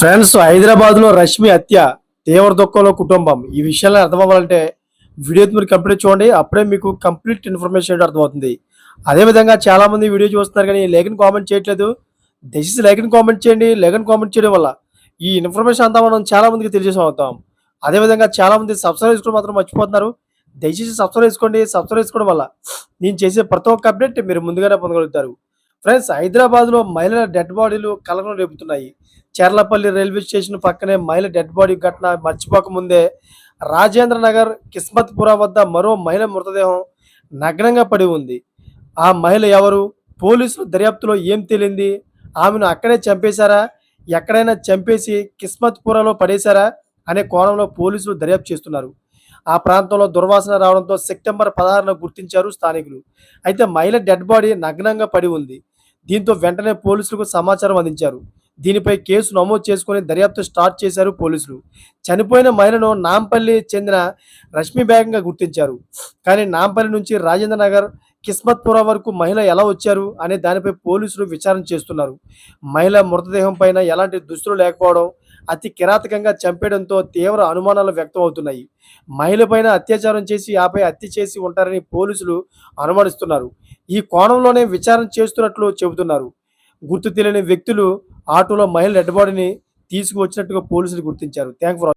Friends హైదరాబాద్లో రష్మి హత్య తీవ్ర దుఃఖంలో కుటుంబం. ఈ విషయాలు అర్థం అవ్వాలంటే వీడియో మీరు కంప్లీట్ చూడండి అప్పుడే మీకు కంప్లీట్ ఇన్ఫర్మేషన్ ఏంటో అర్థమవుతుంది. అదే విధంగా చాలా మంది వీడియో చూస్తున్నారు కానీ లేఖని కామెంట్ చేయట్లేదు. దయచేసి లేఖని కామెంట్ చేయండి లేఖని కామెంట్ చేయడం వల్ల ఈ ఇన్ఫర్మేషన్ అంతా మనం చాలా మందికి అవుతాం. అదే విధంగా చాలా మంది సబ్స్క్రైబ్ చేసుకోవడం మాత్రం మర్చిపోతున్నారు. దయచేసి సబ్స్క్రైబ్ చేసుకోండి సబ్స్క్రైబ్ చేసుకోవడం వల్ల నేను చేసే ప్రతి ఒక్క అప్డేట్ మీరు ముందుగానే పొందగలుగుతారు. ఫ్రెండ్స్ హైదరాబాద్లో మహిళల డెడ్ బాడీలు కలకలం రేపుతున్నాయి. చెర్లపల్లి రైల్వే స్టేషన్ పక్కనే మహిళ డెడ్ బాడీ ఘటన మర్చిపోకముందే రాజేంద్ర నగర్ కిస్మత్పురా వద్ద మరో మహిళ మృతదేహం నగ్నంగా పడి ఉంది. ఆ మహిళ ఎవరు? పోలీసులు దర్యాప్తులో ఏం తేలింది? ఆమెను అక్కడే చంపేశారా? ఎక్కడైనా చంపేసి కిస్మత్పురాలో పడేశారా? అనే కోణంలో పోలీసులు దర్యాప్తు చేస్తున్నారు. ఆ ప్రాంతంలో దుర్వాసన రావడంతో సెప్టెంబర్ పదహారున గుర్తించారు స్థానికులు. అయితే మహిళ డెడ్ బాడీ నగ్నంగా పడి ఉంది. దీంతో వెంటనే పోలీసులకు సమాచారం అందించారు. దీనిపై కేసు నమోదు చేసుకుని దర్యాప్తు స్టార్ట్ చేశారు పోలీసులు. చనిపోయిన మహిళను నాంపల్లి చెందిన రష్మి బేగంగా గుర్తించారు. కానీ నాంపల్లి నుంచి రాజేంద్ర నగర్ కిస్మత్పురా వరకు మహిళ ఎలా వచ్చారు అనే దానిపై పోలీసులు విచారణ చేస్తున్నారు. మహిళ మృతదేహం పైన ఎలాంటి దుస్తులు లేకపోవడం అతి కిరాతకంగా చంపేయడంతో తీవ్ర అనుమానాలు వ్యక్తం అవుతున్నాయి మహిళ పైన అత్యాచారం చేసి ఆపై హత్య చేసి ఉంటారని పోలీసులు అనుమానిస్తున్నారు. ఈ కోణంలోనే విచారణ చేస్తున్నట్లు చెబుతున్నారు. గుర్తు తెలియని వ్యక్తులు ఆటోలో మహిళ డెడ్ బాడీని తీసుకువచ్చినట్టుగా పోలీసులు గుర్తించారు. Thank for